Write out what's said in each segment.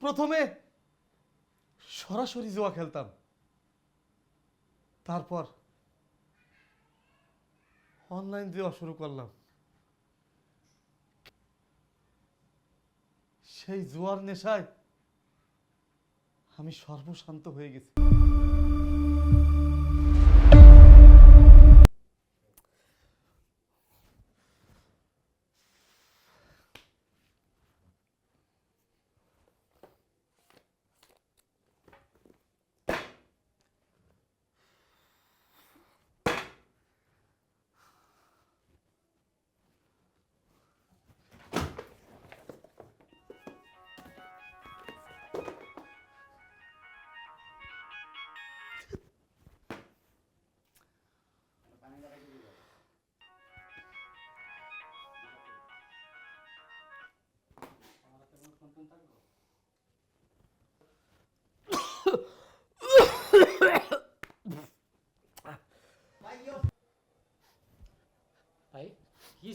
প্রথমে সরাসরি জুয়া খেলতাম। তারপর অনলাইন দেওয়া শুরু করলাম। সেই জুয়ার নেশায় আমি সর্বশান্ত হয়ে গেছি।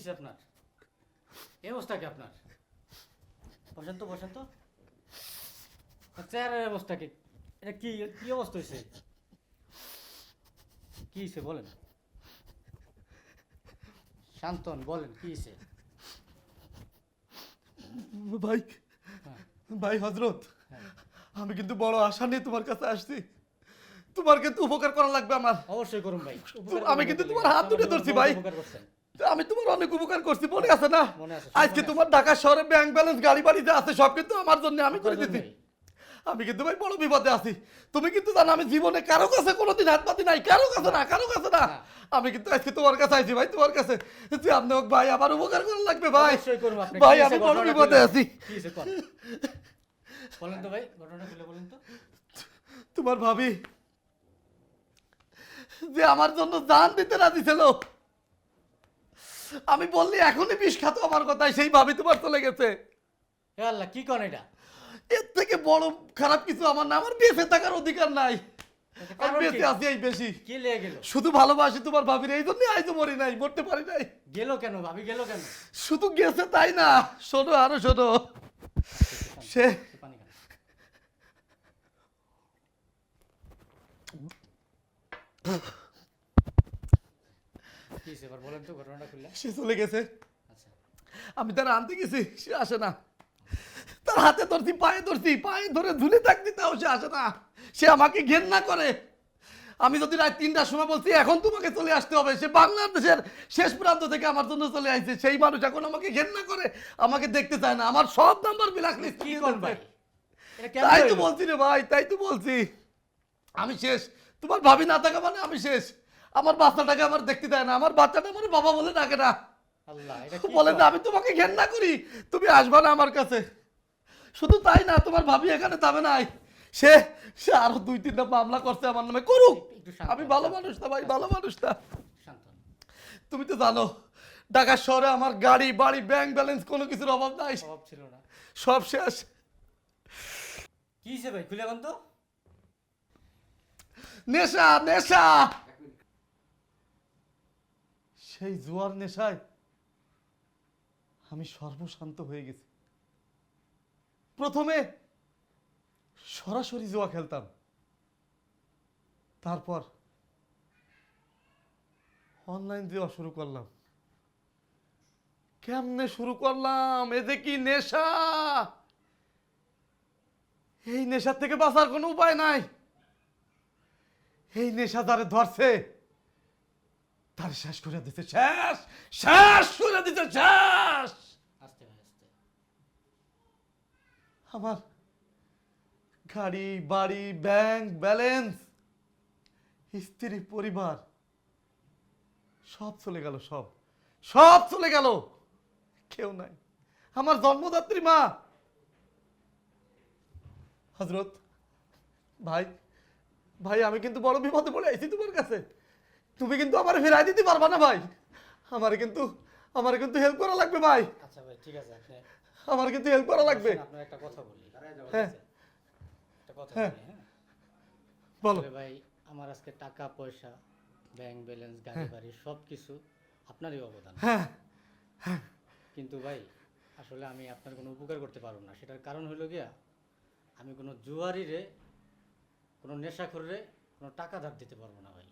হয়েছে আপনার। এই অবস্থা কি আপনার? বসেন তো বসেন তো। আর চেহারার অবস্থা কি? এটা কি কি অবস্থা হয়েছে কি হয়েছে বলেন। শান্তন বলেন কি হয়েছে ভাই হ্যাঁ। ভাই হজরত হ্যাঁ। আমি কিন্তু বড় আশা নিয়ে তোমার কাছে আসছি। তোমার কিন্তু উপকার করা লাগবে আমার। অবশ্যই করুন ভাই। আমি কিন্তু তোমার হাত দুটো ধরছি, ভাই। আমি তোমার অনেক উপকার করছি মনে আছে না? আজকে তোমার ঢাকা শহরে ব্যাংক ব্যালেন্স গাড়ি বাড়িতে আছে সব কিন্তু আমার জন্য আমি করে দিছি। আমি কিন্তু ভাই বড় বিপদে আছি। তুমি কিন্তু জানো আমি জীবনে কারও কাছে কোনোদিন হাত পাতি নাই কারও কাছে না কারও কাছে না। আমি কিন্তু আজকে তোমার কাছে আইছি ভাই তোমার কাছে। যে আপনি হোক ভাই আমার উপকার করা লাগবে ভাই। ভাই আমি বড় বিপদে আছি। বলেন তো ভাই ঘটনাটা খুলে বলেন তো। তোমার ভাবি যে আমার জন্য জান দিতে রাজি ছিল। আমি বললি এখনই বিষ খাতো আমার কথায় সেই ভাবি তোমার চলে গেছে। হে আল্লাহ কি করেন এটা? এর থেকে বড় খারাপ কিছু আমার না আমার বেঁচে থাকার অধিকার নাই। কি? বেঁচে আছি এই বেশি। কি লেগে গেল? শুধু ভালোবাসি তোমার ভাবির এই জন্য আইতো মরি নাই মরতে পারি নাই। গেল কেন ভাবি গেল কেন? শুধু গেছে তাই না শোনো আরও শোনো। সে একটু পানি খান। এবার বলেন তো ঘটনাটা খুললে। সে চলে গেছে। আচ্ছা। আমি তার আনতে গেছি সে আসে না। তার হাতে ধরছি পায়ে ধরছি পায়ে ধরে ঝুলে থাকতে তাও সে আসে না। সে আমাকে ঘেন্না করে। আমি যদি রাত তিনটার সময় বলছি এখন তোমাকে চলে আসতে হবে। সে বাংলাদেশের শেষ প্রান্ত থেকে আমার জন্য চলে আসছে সেই মানুষ এখন আমাকে ঘেন্না করে আমাকে দেখতে চায় না। আমার সব নাম্বার বিলাক লিস্ট কি কোন ভাই তাই তো বলছি রে ভাই তাই তো বলছি। আমি শেষ। তোমার ভাবি না থাকা মানে আমি শেষ। আমার বাচ্চাটাকে আমার দেখতে দেয় না। আমার বাচ্চাটা আমার বাবা বলে ডাকে না। আল্লাহ বলে? যে আমি তোমাকে ঘেন্না করি তুমি আসবা না আমার কাছে। শুধু তাই না তোমার ভাবি এখানে যাবে নাই। সে সে আরও দুই তিনটা মামলা করছে আমার নামে। করুক। আমি ভালো মানুষ না ভাই ভালো মানুষ না। তুমি তো জানো ঢাকা শহরে আমার গাড়ি বাড়ি ব্যাংক ব্যালেন্স কোনো কিছুর অভাব নাই। অভাব ছিল না। সব শেষ। কি ভাই খুলে বলুন তো। নেশা নেশা! সেই জুয়ার নেশায় আমি সর্বশান্ত হয়ে গেছি। প্রথমে সরাসরি জুয়া খেলতাম। তারপর অনলাইন জুয়া শুরু করলাম। কেমনে শুরু করলাম? এ কি নেশা! এই নেশার থেকে বাঁচার কোনো উপায় নাই। এই নেশা যারে ধরছে তার শেষ করে দিতে শেষ শেষ করে দিতে শেষ আস্তে আস্তে। আমার গাড়ি বাড়ি ব্যাংক ব্যালেন্স স্ত্রী পরিবার সব চলে গেল সব। সব চলে গেল। কেউ নাই। আমার জন্মদাত্রী মা। হজরত ভাই ভাই আমি কিন্তু বড় বিপদে পড়ে আইছি তোমার কাছে। তুমি কিন্তু আমার ফেরাই দিতে পারবা না ভাই। আমার কিন্তু আমার কিন্তু হেল্প করা লাগবে ভাই। আচ্ছা ভাই ঠিক আছে আপনি আমার কিন্তু হেল্প করা লাগবে। আপনার একটা কথা বলি। হ্যাঁ। একটা কথা হ্যাঁ। বলি হ্যাঁ। বলো। ভাই আমার আজকে টাকা পয়সা ব্যাংক ব্যালেন্স গাড়ি বাড়ি সব কিছু আপনারই অবদান। হ্যাঁ। কিন্তু ভাই আসলে আমি আপনার কোনো উপকার করতে পারব না। সেটার কারণ হলো গিয়া আমি কোনো জুয়ারি রে কোনো নেশাখোরে কোনো টাকা ধার দিতে পারব না ভাই।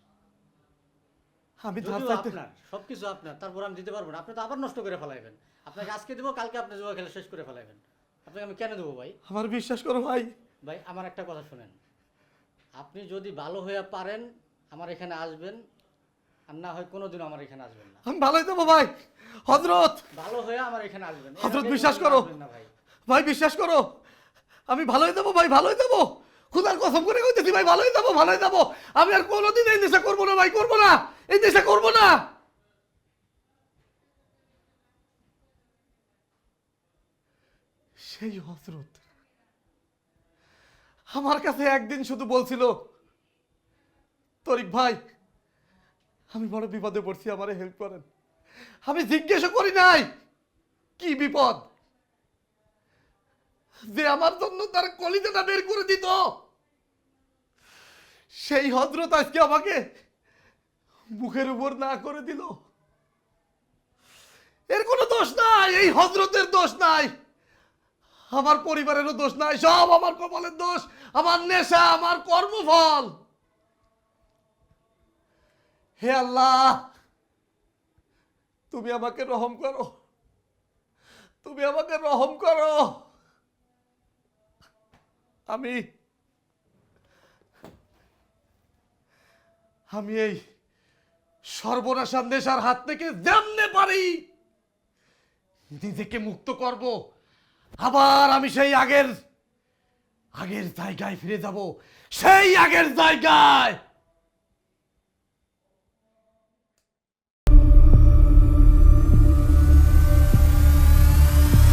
আমি আপনার সবকিছু আপনার তারপর আমি দিতে পারব না। আপনি তো আবার নষ্ট করে ফেলাইবেন। আপনাকে আজকে দেবো কালকে আপনি জুয়া খেলে শেষ করে ফেলাইবেন। আপনাকে আমি কেন দেবো ভাই? আমার বিশ্বাস করো ভাই। ভাই আমার একটা কথা শুনেন। আপনি যদি ভালো হয়ে পারেন আমার এখানে আসবেন আর না হয় কোনোদিন আমার এখানে আসবেন না। আমি ভালোই দেবো ভাই। হজরত ভালো হয়ে আমার এখানে আসবেন। আগে বিশ্বাস করো। না ভাই। ভাই বিশ্বাস করো। আমি ভালোই দেবো ভাই ভালোই দেবো। খুদার কসম করে কইতেছি, ভাই, ভালোই দেবো ভালোই দেবো আমি আর কোনোদিন এই নেশা করব না, ভাই, করব না। এই নেশা করব না। সেই হজরত আমার কাছে একদিন শুধু বলছিল, তরিক ভাই, আমি বড় বিপদে পড়ছি, আমারে হেল্প করেন। আমি জিজ্ঞেসও করি নাই, কি বিপদ? যে আমার জন্য তার কলিজাটা বের করে দিত। সেই হজরত আজকে আমাকে মুখের উপর না করে দিল। এর কোনো দোষ নাই, এই হজরতের দোষ নাই। আমার পরিবারেরও দোষ নাই, সব আমার কপালের দোষ, আমার নেশা, আমার কর্মফল। হে আল্লাহ, তুমি আমাকে রহম করো, তুমি আমাকে রহম করো। আমি আমি এই সর্বনাশা নেশার হাত থেকে জানতে পারি। নিজেকে মুক্ত করব। আবার আমি সেই আগের আগের জায়গায় ফিরে যাব। সেই আগের জায়গায়।